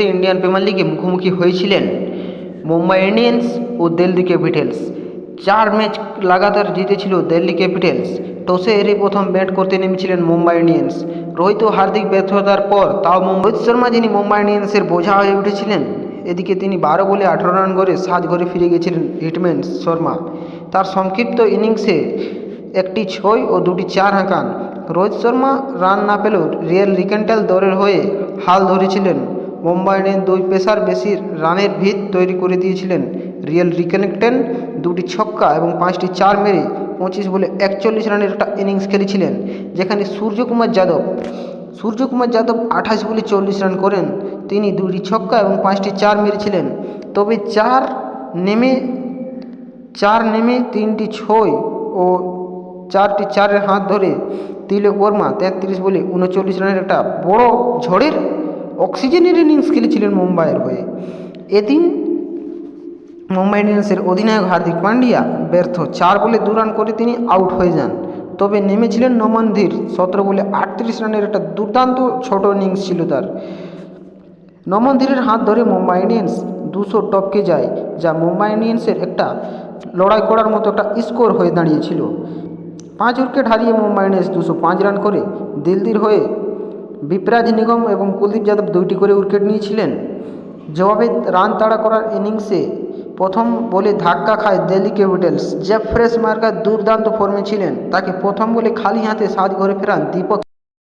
চব্বিশে Indian premier লিগে মুখোমুখি হয়েছিলেন মুম্বাই ইন্ডিয়ান্স ও দিল্লি ক্যাপিটালস। চার ম্যাচ লাগাতার জিতেছিল দিল্লি ক্যাপিটালস। টসে হেরে প্রথম ব্যাট করতে নেমেছিলেন মুম্বাই ইন্ডিয়ান্স। রোহিত হার্দিক ব্যর্থতার পর তাও রোহিত শর্মা যিনি মুম্বাই ইন্ডিয়ান্সের বোঝা হয়ে উঠেছিলেন, এদিকে তিনি বারো বলে আঠারো রান করে সাত ঘরে ফিরে গেছিলেন হিটম্যান শর্মা। তার সংক্ষিপ্ত ইনিংসে একটি ছয় ও দুটি চার হাঁকান। রোহিত শর্মা রান না পেলেও রিয়েল রিকেন্টাল দলের হয়ে হাল ধরেছিলেন মুম্বাই ইন্ডিয়ান্স দুই পেসার বেশি রানের ভিত তৈরি করে দিয়েছিলেন। রিয়েল রিকেনেক্টেন দুটি ছক্কা এবং পাঁচটি চার মেরে পঁচিশ বলে একচল্লিশ রানের একটা ইনিংস খেলেছিলেন, যেখানে সূর্যকুমার যাদব সূর্যকুমার যাদব আঠাশ বলে চল্লিশ রান করেন। তিনি দুটি ছক্কা এবং পাঁচটি চার মেরেছিলেন। তবে চার নেমে চার নেমে তিনটি ছয় ও চারটি চারের হাত ধরে তিলক বর্মা তেত্রিশ বলে উনচল্লিশ রানের একটা বড় ঝড়ের অক্সিজেনের ইনিংস খেলেছিলেন মুম্বাইয়ের হয়ে এদিন মুম্বাই ইন্ডিয়ান্সের অধিনায়ক হার্দিক পান্ডিয়া ব্যর্থ, চার বলে দু রান করে তিনি আউট হয়ে যান। তবে নেমেছিলেন নমন ধীর, সতেরো বলে আটত্রিশ রানের একটা দুর্দান্ত ছোট ইনিংস ছিল তার। নমন ধীরের হাত ধরে মুম্বাই ইন্ডিয়ান্স দুশো টপকে যায়, যা মুম্বাই ইন্ডিয়ান্সের একটা লড়াই করার মতো একটা স্কোর হয়ে দাঁড়িয়েছিল। পাঁচ উইকেট হারিয়ে মুম্বাই ইন্ডিয়ান্স দুশো পাঁচ রান করে দিল্লির হয়ে বিপরাজ নিগম এবং কুলদীপ যাদব দুইটি করে উইকেট নিয়েছিলেন। জবাবে রান তাড়া করার ইনিংসে প্রথম বলে ধাক্কা খায় Delhi Capitals. Jake Fraser McGurk দুর্দান্ত ফর্মে ছিলেন। তাকে প্রথম বলে খালি হাতে সাত ঘরে ফেরান দীপক।